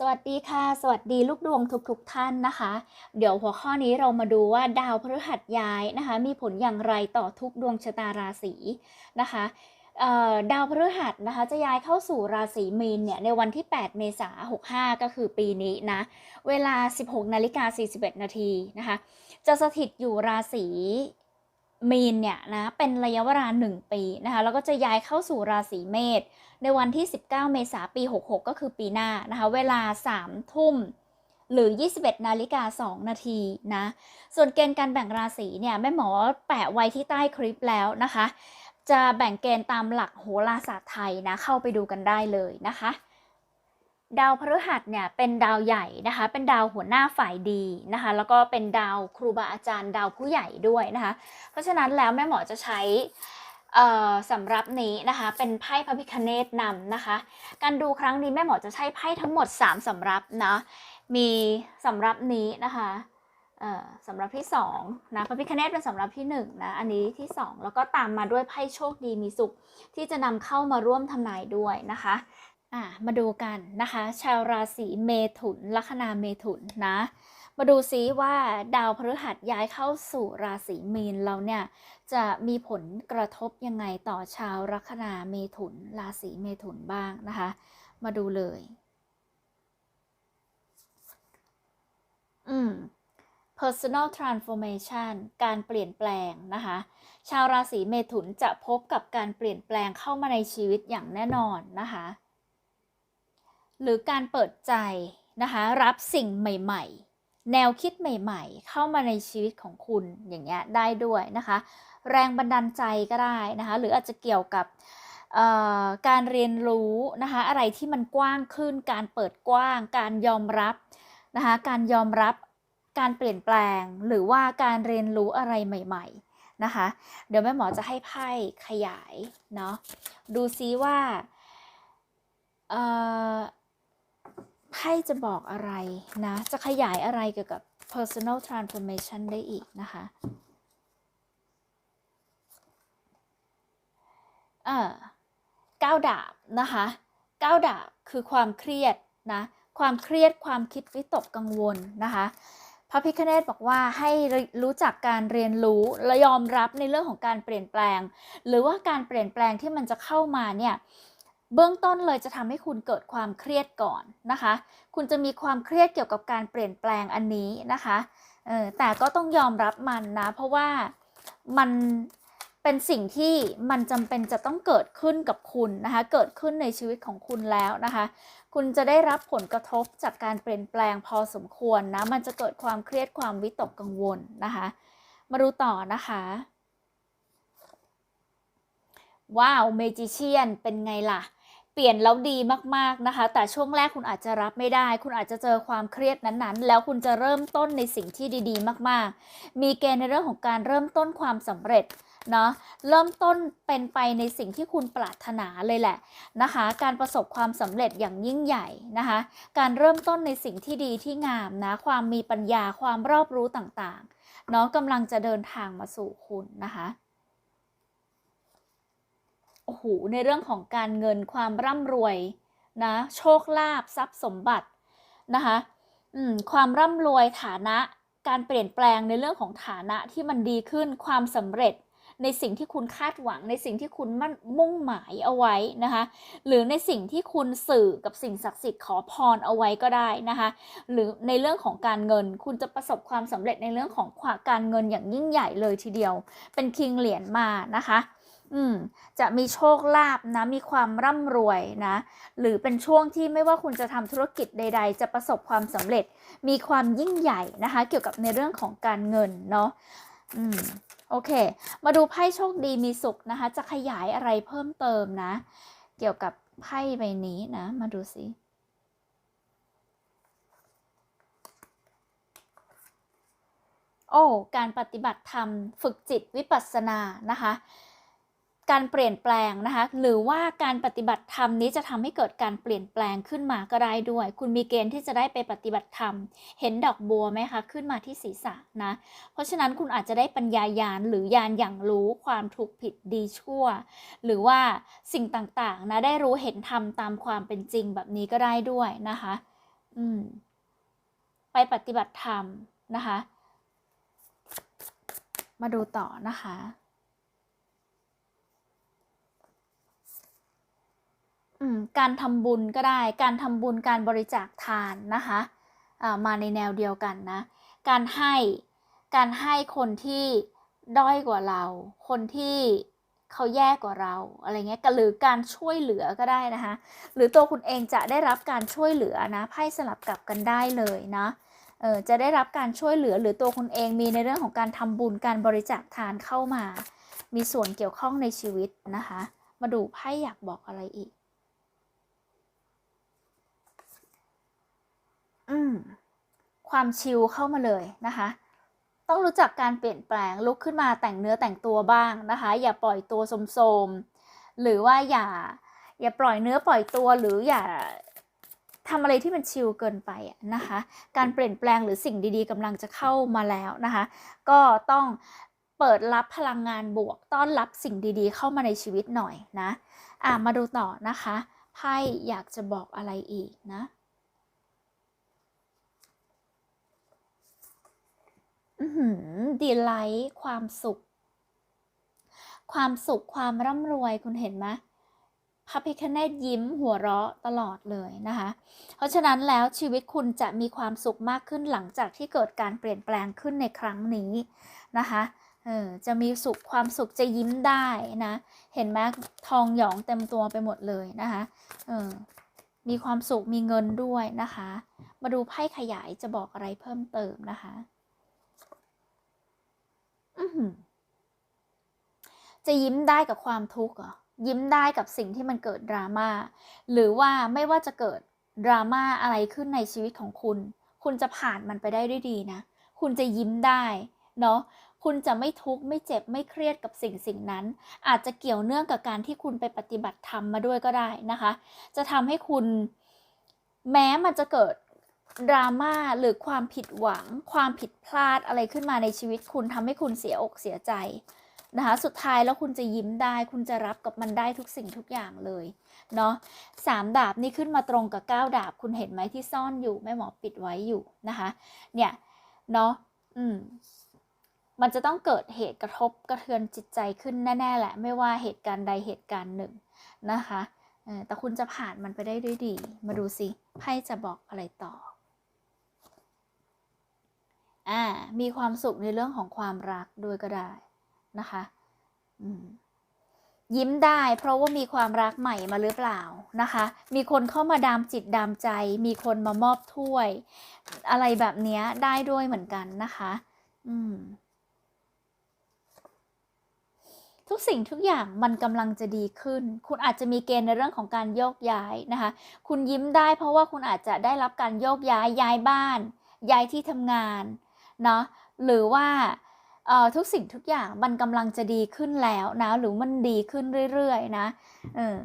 สวัสดีค่ะ สวัสดีลูกดวงทุกๆทท่านนะคะ เดี๋ยวหัวข้อนี้เรามาดูว่าดาวพฤหัสย้ายนะคะ มีผลอย่างไรต่อทุกดวงชะตาราศีนะคะดาวพฤหัสนะคะจะย้ายเข้าสู่ราศีมีนเนี่ยในวันที่ 8 เมษายน 65 ก็คือปีนี้นะเวลา 16 นาฬิกา 41 นาทีนะคะจะสถิตอยู่ราศี มีนเนี่ยนะเป็นระยะเวลา 1 ปีนะคะแล้วก็จะย้ายเข้าสู่ราศีเมษในวันที่ 19 เมษายนปี 66 ก็คือปีหน้านะคะเวลา 3 ทุ่มหรือ 21 นาฬิกา 2 นาทีนะ ส่วนเกณฑ์การแบ่งราศีเนี่ยแม่หมอแปะไว้ที่ใต้คลิปแล้วนะคะ จะแบ่งเกณฑ์ตามหลักโหราศาสตร์ไทยนะเข้าไปดูกันได้เลยนะคะ ดาวพฤหัสเนี่ยเป็นดาวใหญ่นะคะ เป็นดาวหัวหน้าฝ่ายดีนะคะ แล้วก็เป็นดาวครูบาอาจารย์ดาวผู้ใหญ่ด้วยนะคะ เพราะฉะนั้นแล้วแม่หมอจะใช้สำรับนี้นะคะ เป็นไพ่พระพิคเนตนำนะคะ การดูครั้งนี้แม่หมอจะใช้ไพ่ทั้งหมด 3สำรับนะมีสำรับนี้นะคะสำรับที่2นะพระพิคเนตเป็นสำรับที่1นะอันนี้ที่ 2 แล้วก็ตามมาด้วยไพ่โชคดีมีสุขที่จะนำเข้ามาร่วมทำนายด้วยนะคะ อ่ามาดูกันนะคะ ชาวราศีเมถุน ลัคนาเมถุนนะ มาดูซิว่าดาวพฤหัสย้ายเข้าสู่ราศีมีนเราเนี่ย จะมีผลกระทบยังไงต่อชาวลัคนาเมถุน ราศีเมถุนบ้างนะคะ มาดูเลย อืม personal transformation การเปลี่ยนแปลงนะคะ ชาวราศีเมถุนจะพบกับการเปลี่ยนแปลงเข้ามาในชีวิตอย่างแน่นอนนะคะ หรือการเปิดใจนะคะรับสิ่งใหม่ ๆ แนวคิดใหม่ ๆ เข้ามาในชีวิตของคุณอย่างเงี้ยได้ด้วยนะคะ แรงบันดาลใจก็ได้นะคะ หรืออาจจะเกี่ยวกับการเรียนรู้นะคะอะไรที่มันกว้างขึ้น การเปิดกว้าง การยอมรับนะคะการยอมรับการเปลี่ยนแปลงหรือว่าการเรียนรู้อะไรใหม่ ๆนะคะ เดี๋ยวแม่หมอจะให้ไพ่ขยายเนาะดูซิว่า ไพ่จะบอกอะไรนะ จะขยายอะไรเกี่ยวกับ personal transformation ได้อีกนะคะเออก้าวดาบนะคะก้าวดาบคือความเครียดนะความเครียดความคิดวิตกกังวลนะคะพระพิคเนตบอกว่าให้รู้จักการเรียนรู้และยอมรับในเรื่องของการเปลี่ยนแปลง หรือว่าการเปลี่ยนแปลงที่มันจะเข้ามาเนี่ย เบื้องต้นเลยจะทำให้คุณเกิดความเครียดก่อนนะคะ คุณจะมีความเครียดเกี่ยวกับการเปลี่ยนแปลงอันนี้นะคะเออแต่ก็ต้องยอมรับมันนะ เพราะว่ามันเป็นสิ่งที่มันจำเป็นจะต้องเกิดขึ้นกับคุณนะคะ เกิดขึ้นในชีวิตของคุณแล้วนะคะ คุณจะได้รับผลกระทบจากการเปลี่ยนแปลงพอสมควรนะ มันจะเกิดความเครียดความวิตกกังวลนะคะ มาดูต่อนะคะว้าวเมจิเชียนเป็นไงล่ะ เปลี่ยนแล้วดีมากๆนะคะ แต่ช่วงแรกคุณอาจจะรับไม่ได้ คุณอาจจะเจอความเครียดนั้นๆ แล้วคุณจะเริ่มต้นในสิ่งที่ดี ๆ มาก ๆ มีเกณฑ์ในเรื่องของการเริ่มต้นความสำเร็จเนาะเริ่มต้นเป็นไปในสิ่งที่คุณปรารถนาเลยแหละนะคะ การประสบความสำเร็จอย่างยิ่งใหญ่นะคะ การเริ่มต้นในสิ่งที่ดีที่งามนะ ความมีปัญญาความรอบรู้ต่างๆเนาะกำลังจะเดินทางมาสู่คุณนะคะ โอ้โหในเรื่องของการเงินความร่ำรวยนะโชคลาภทรัพย์สมบัตินะคะความร่ำรวยฐานะการเปลี่ยนแปลงในเรื่องของฐานะที่มันดีขึ้นความสำเร็จในสิ่งที่คุณคาดหวังในสิ่งที่คุณมั่นมุ่งหมายเอาไว้นะคะหรือในสิ่งที่คุณสื่อกับสิ่งศักดิ์สิทธิ์ขอพรเอาไว้ก็ได้นะคะหรือในเรื่องของการเงินคุณจะประสบความสำเร็จในเรื่องของการเงินอย่างยิ่งใหญ่เลยทีเดียว เป็นคิงเหรียญมานะคะ อืมจะมีโชคลาภนะ มีความร่ำรวยนะ หรือเป็นช่วงที่ไม่ว่าคุณจะทำธุรกิจใด ๆ จะประสบความสำเร็จ มีความยิ่งใหญ่นะคะ เกี่ยวกับในเรื่องของการเงินเนาะ อืม โอเค มาดูไพ่โชคดีมีสุขนะคะ จะขยายอะไรเพิ่มเติมนะ เกี่ยวกับไพ่ใบนี้นะ มาดูสิโอ้ การปฏิบัติธรรม ฝึกจิตวิปัสสนานะคะ การเปลี่ยนแปลงนะคะ หรือว่าการปฏิบัติธรรมนี้จะทำให้เกิดการเปลี่ยนแปลงขึ้นมาก็ได้ด้วย คุณมีเกณฑ์ที่จะได้ไปปฏิบัติธรรม เห็นดอกบัวไหมคะ ขึ้นมาที่ศีรษะนะ เพราะฉะนั้นคุณอาจจะได้ปัญญายาณหรือยานอย่างรู้ความถูกผิดดีชั่ว หรือว่าสิ่งต่างๆนะได้รู้เห็นธรรมตามความเป็นจริงแบบนี้ก็ได้ด้วยนะคะ อืม ไปปฏิบัติธรรมนะคะ มาดูต่อนะคะ อืม การทำบุญก็ได้ การทำบุญการบริจาคทานนะคะมาในแนวเดียวกันนะ การให้การให้คนที่ด้อยกว่าเรา คนที่เขาแย่กว่าเราอะไรเงี้ยหรือการช่วยเหลือก็ได้นะคะ หรือตัวคุณเองจะได้รับการช่วยเหลือนะไพ่สลับกลับกันได้เลยนะเออจะได้รับการช่วยเหลือหรือตัวคุณเองมีในเรื่องของการทำบุญการบริจาคทานเข้ามา มีส่วนเกี่ยวข้องในชีวิตนะคะ มาดูไพ่อยากบอกอะไรอีก อืมความชิลเข้ามาเลยนะคะ ต้องรู้จักการเปลี่ยนแปลงลุกขึ้นมาแต่งเนื้อแต่งตัวบ้างนะคะ อย่าปล่อยตัวโสมๆหรือว่าอย่า อย่าปล่อยเนื้อปล่อยตัวหรืออย่าทำอะไรที่มันชิลเกินไปนะคะ การเปลี่ยนแปลงหรือสิ่งดีๆกำลังจะเข้ามาแล้วนะคะ ก็ต้องเปิดรับพลังงานบวก ต้อนรับสิ่งดีๆ เข้ามาในชีวิตหน่อยนะ อะมาดูต่อนะคะ ไพ่อยากจะบอกอะไรอีกนะ อือหือ ดีไลท์ความสุข ความสุขความร่ำรวยคุณเห็นไหมพระพิคเนตยิ้มหัวเราะตลอดเลยนะคะ เพราะฉะนั้นแล้วชีวิตคุณจะมีความสุขมากขึ้นหลังจากที่เกิดการเปลี่ยนแปลงขึ้นในครั้งนี้นะคะเออจะมีสุขความสุขจะยิ้มได้นะ เห็นไหมทองหยองเต็มตัวไปหมดเลยนะคะเออมีความสุขมีเงินด้วยนะคะ มาดูไพ่ขยายจะบอกอะไรเพิ่มเติมนะคะ จะยิ้มได้กับความทุกข์เหรอยิ้มได้กับสิ่งที่มันเกิดดราม่าหรือว่าไม่ว่าจะเกิดดราม่าอะไรขึ้นในชีวิตของคุณ คุณจะผ่านมันไปได้ด้วยดีนะ คุณจะยิ้มได้เนาะคุณจะไม่ทุกข์ไม่เจ็บไม่เครียดกับสิ่งสิ่งนั้น อาจจะเกี่ยวเนื่องกับการที่คุณไปปฏิบัติธรรมมาด้วยก็ได้นะคะ จะทำให้คุณแม้มันจะเกิด ดราม่าหรือความผิดหวัง ความผิดพลาดอะไรขึ้นมาในชีวิตคุณทำให้คุณเสียอกเสียใจนะคะสุดท้ายแล้วคุณจะยิ้มได้ คุณจะรับกับมันได้ทุกสิ่งทุกอย่างเลยเนาะสามดาบนี่ขึ้นมาตรงกับเก้าดาบ คุณเห็นไหมที่ซ่อนอยู่แม่หมอปิดไว้อยู่นะคะเนี่ยเนาะอืมมันจะต้องเกิดเหตุกระทบกระเทือนจิตใจขึ้นแน่ๆแหละ ไม่ว่าเหตุการณ์ใดเหตุการณ์หนึ่งนะคะแต่คุณจะผ่านมันไปได้ด้วยดี มาดูสิไพ่จะบอกอะไรต่อ อ่ามีความสุขในเรื่องของความรักด้วยก็ได้นะคะยิ้มได้เพราะว่ามีความรักใหม่มาหรือเปล่านะคะ มีคนเข้ามาดามจิตดามใจ มีคนมามอบถ้วย อะไรแบบนี้ได้ด้วยเหมือนกันนะคะ อืมทุกสิ่งทุกอย่างมันกำลังจะดีขึ้น คุณอาจจะมีเกณฑ์ในเรื่องของการโยกย้ายนะคะ คุณยิ้มได้เพราะว่าคุณอาจจะได้รับการโยกย้ายย้ายบ้าน ย้ายที่ทำงาน เนาะหรือว่าทุกสิ่งทุกอย่างมันกำลังจะดีขึ้นแล้วนะ หรือมันดีขึ้นเรื่อยๆนะเออ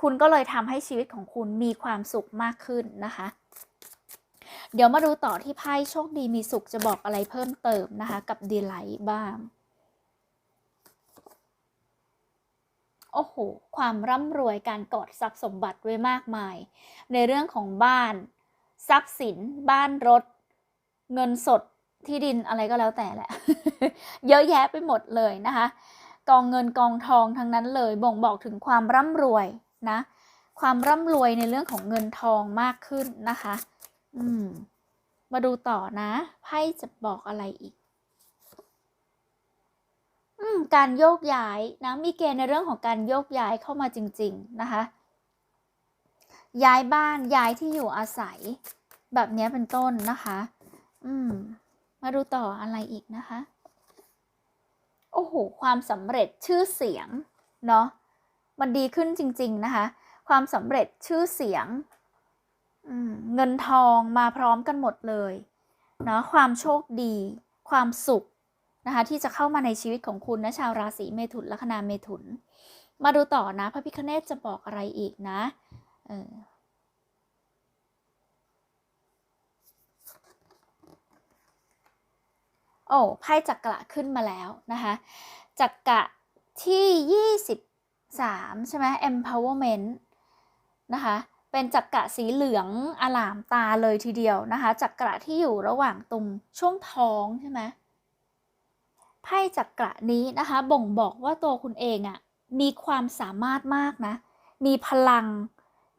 คุณก็เลยทำให้ชีวิตของคุณมีความสุขมากขึ้นนะคะ เดี๋ยวมาดูต่อที่ไพ่โชคดีมีสุขจะบอกอะไรเพิ่มเติมนะคะ กับดีไลท์บ้าง โอ้โห ความร่ำรวยการกอดทรัพย์สมบัติไว้มากมาย ในเรื่องของบ้าน ทรัพย์สิน บ้านรถ เงินสด ที่ดินอะไรก็แล้วแต่แหละ เยอะแยะไปหมดเลยนะคะ กองเงินกองทองทั้งนั้นเลย บ่งบอกถึงความร่ำรวยนะ ความร่ำรวยในเรื่องของเงินทองมากขึ้นนะคะ อืม มาดูต่อนะไพ่จะบอกอะไรอีกอืมการโยกย้ายนะมีเกณฑ์ในเรื่องของการโยกย้ายเข้ามาจริง ๆนะคะ ย้ายบ้านย้ายที่อยู่อาศัย แบบนี้เป็นต้นนะคะ อืม มาดูต่ออะไรอีกนะคะ โอ้โห ความสำเร็จชื่อเสียง เนาะมันดีขึ้นจริง ๆ นะคะ ความสำเร็จชื่อเสียง เงินทองมาพร้อมกันหมดเลยเนาะความโชคดี ความสุขนะคะ ที่จะเข้ามาในชีวิตของคุณนะชาวราศีเมถุนลัคนาเมถุน มาดูต่อนะพระพิคเนตจะบอกอะไรอีกนะ เออ โอ้ไพ่จักระขึ้นมาแล้วนะคะจักระที่ 23 ใช่ไหม empowerment นะคะเป็นจักระสีเหลืองอลามตาเลยทีเดียวนะคะจักระที่อยู่ระหว่างตรงช่วงท้องใช่ไหมไพ่จักระนี้นะคะบ่งบอกว่าตัวคุณเองอะ่ะมีความสามารถมากนะ มีพลัง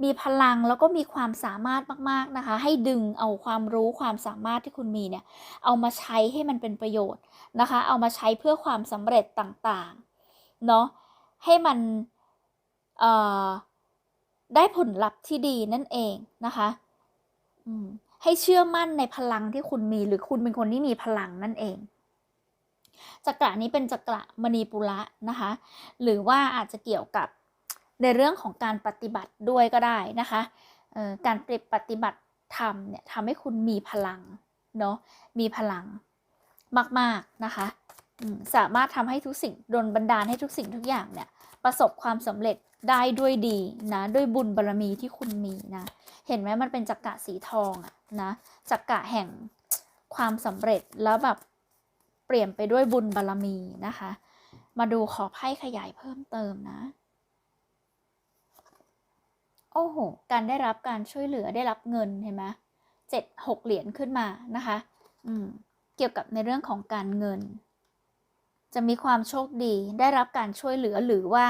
มีพลังแล้วก็มีความสามารถมากๆนะคะ ให้ดึงเอาความรู้ความสามารถที่คุณมีเนี่ยเอามาใช้ให้มันเป็นประโยชน์นะคะ เอามาใช้เพื่อความสำเร็จต่างๆเนาะให้มันเอ่อได้ผลลัพธ์ที่ดีนั่นเองนะคะให้เชื่อมั่นในพลังที่คุณมีหรือคุณเป็นคนที่มีพลังนั่นเองจักระนี้เป็นจักระมณีปุระนะคะ หรือว่าอาจจะเกี่ยวกับ ในเรื่องของการปฏิบัติด้วยก็ได้นะคะการปฏิบัติธรรมเนี่ยทำให้คุณมีพลังเนาะมีพลังมากๆนะคะสามารถทำให้ทุกสิ่งดลบันดาลให้ทุกสิ่งทุกอย่างเนี่ยประสบความสำเร็จได้ด้วยดีนะด้วยบุญบารรมีที่คุณมีนะเห็นไหมมันเป็นจักระสีทองอะนะจักระแห่งความสำเร็จแล้วแบบเปลี่ยนไปด้วยบุญบารรมีนะคะ มาดูขอไพ่ขยายเพิ่มเติมนะ โอ้โห การได้รับการช่วยเหลือได้รับเงินเห็นไหมเจ็ดหกเหรียญขึ้นมานะคะ อืม เกี่ยวกับในเรื่องของการเงิน จะมีความโชคดีได้รับการช่วยเหลือหรือว่า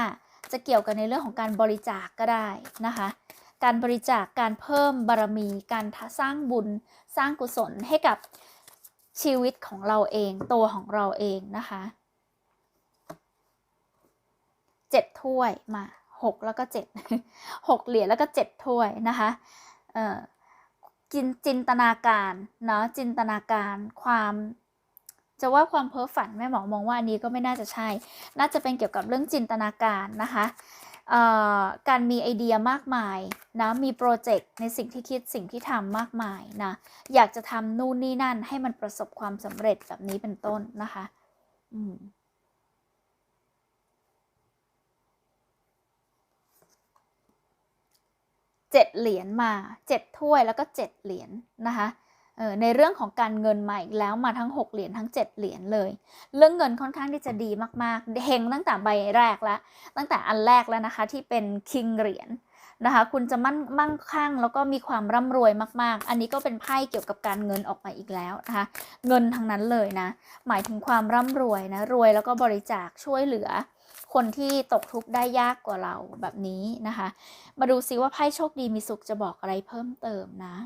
จะเกี่ยวกับในเรื่องของการบริจาคกก็ได้นะคะ การบริจาคการเพิ่มบารมี การสร้างบุญ สร้างกุศลให้กับชีวิตของเราเอง ตัวของเราเองนะคะเจ็ดถ้วยมา หกแล้วก็เจ็ดหกเหรียญแล้วก็เจ็ดถ้วยนะคะเอ่อกินจินตนาการเนาะจินตนาการความจะว่าความเพ้อฝันแม่หมอมองว่าอันนี้ก็ไม่น่าจะใช่ น่าจะเป็นเกี่ยวกับเรื่องจินตนาการนะคะการมีไอเดียมากมายนะมีโปรเจกต์ในสิ่งที่คิดสิ่งที่ทำมากมายนะอยากจะทำนู่นนี่นั่นให้มันประสบความสำเร็จแบบนี้เป็นต้นนะคะ อืม เจ็ดเหรียญมาเจ็ดถ้วยแล้วก็เจ็ดเหรียญนะคะในเรื่องของการเงินมาอีกแล้วมาทั้ง 6 เหรียญทั้ง 7 เหรียญเลย เรื่องเงินค่อนข้างที่จะดีมากๆเฮงตั้งแต่ใบแรกแล้ว ตั้งแต่อันแรกแล้วนะคะที่เป็นคิงเหรียญนะคะคุณจะมั่นมั่งคั่งแล้วก็มีความร่ำรวยมากๆ อันนี้ก็เป็นไพ่เกี่ยวกับการเงินออกมาอีกแล้วนะคะเงินทั้งนั้นเลยนะ หมายถึงความร่ำรวยนะรวยแล้วก็บริจาคช่วยเหลือ คนที่ตกทุกข์ได้ยากกว่าเราแบบนี้นะคะ มาดูซิว่าไพ่โชคดีมีสุขจะบอกอะไรเพิ่มเติมนะ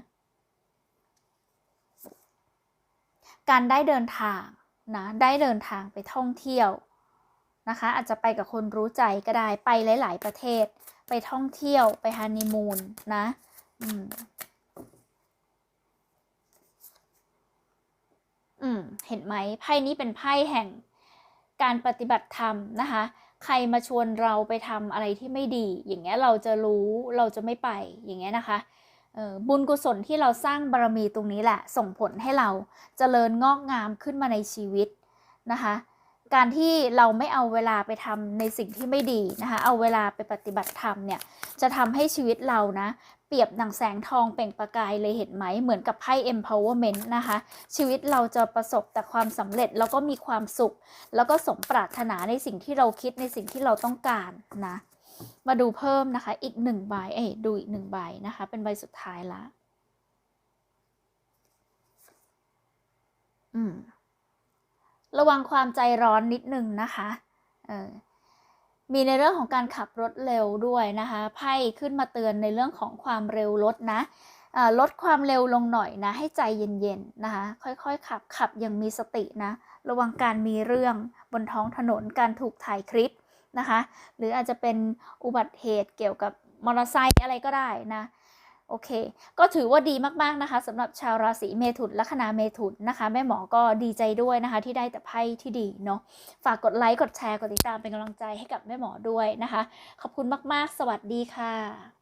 การได้เดินทางนะได้เดินทางไปท่องเที่ยวนะคะ อาจจะไปกับคนรู้ใจก็ได้ไปหลาย ๆ ประเทศ ไปท่องเที่ยวไปฮันนีมูนนะอืมอืมเห็นไหมไพ่นี้เป็นไพ่แห่งการปฏิบัติธรรมนะคะ ใครมาชวนเราไปทำอะไรที่ไม่ดี อย่างเงี้ยเราจะรู้เราจะไม่ไปอย่างเงี้ยนะคะบุญกุศลที่เราสร้างบารมีตรงนี้แหละ ส่งผลให้เราจเจริญงอกงามขึ้นมาในชีวิตนะคะ การที่เราไม่เอาเวลาไปทำในสิ่งที่ไม่ดีนะคะ เอาเวลาไปปฏิบัติธรรมเนี่ยจะทำให้ชีวิตเรานะ เปรียบดังแสงทองเปล่งประกายเลยเห็นไหมเหมือนกับไพ่ empowerment นะคะ ชีวิตเราจะประสบแต่ความสำเร็จแล้วก็มีความสุข แล้วก็สมปรารถนาในสิ่งที่เราคิดในสิ่งที่เราต้องการนะ มาดูเพิ่มนะคะอีกหนึ่งใบเอ้ดูอีกหนึ่งใบนะคะ เป็นใบสุดท้ายละอืมระวังความใจร้อนนิดนึงนะคะเออ มีในเรื่องของการขับรถเร็วด้วยนะคะ ไพ่ขึ้นมาเตือนในเรื่องของความเร็วรถนะลดความเร็วลงหน่อยนะ ให้ใจเย็นๆนะคะ ค่อยๆ ขับขับอย่างมีสตินะ ระวังการมีเรื่องบนท้องถนนการถูกถ่ายคลิปนะคะ หรืออาจจะเป็นอุบัติเหตุเกี่ยวกับมอเตอร์ไซค์อะไรก็ได้นะ โอเค ก็ถือว่าดีมากๆนะคะสำหรับชาวราศีเมถุนลัคนาเมถุนนะคะ แม่หมอก็ดีใจด้วยนะคะ ที่ได้แต่ไพ่ที่ดีเนาะฝากกดไลค์กดแชร์กดติดตามเป็นกำลังใจให้กับแม่หมอด้วยนะคะ ขอบคุณมากๆ สวัสดีค่ะ